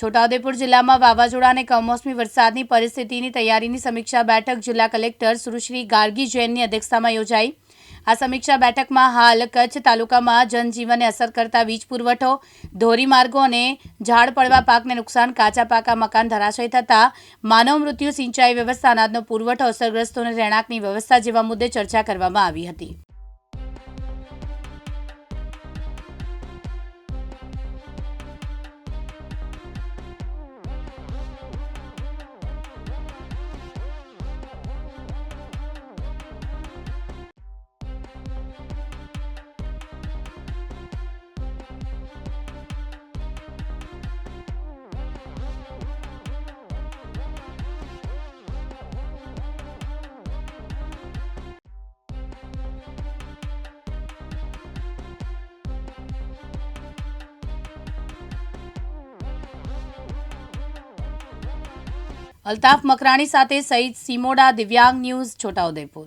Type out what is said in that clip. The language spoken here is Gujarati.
છોટાઉદેપુર જિલ્લામાં વાવાઝોડા અને કમોસમી વરસાદની પરિસ્થિતિની તૈયારીની સમીક્ષા બેઠક જિલ્લા કલેક્ટર સુશ્રી ગાર્ગી જૈનની અધ્યક્ષતામાં યોજાઈ. આ સમીક્ષા બેઠકમાં હાલ કચ્છ તાલુકામાં જનજીવનને અસર કરતા વીજ પુરવઠો ધોરીમાર્ગો અને ઝાડ પડવા પાકને નુકસાન, કાચા પાકા મકાન ધરાશય થતા માનવ મૃત્યુ સિંચાઈ વ્યવસ્થા, અનાજનો પુરવઠો અસરગ્રસ્તોને રહેણાંકની વ્યવસ્થા જેવા મુદ્દે ચર્ચા કરવામાં આવી હતી. અલ્તાફ મકરાણી સાથે સઈદ સિમોડા દિવ્યાંગ ન્યૂઝ છોટાઉદેપુર.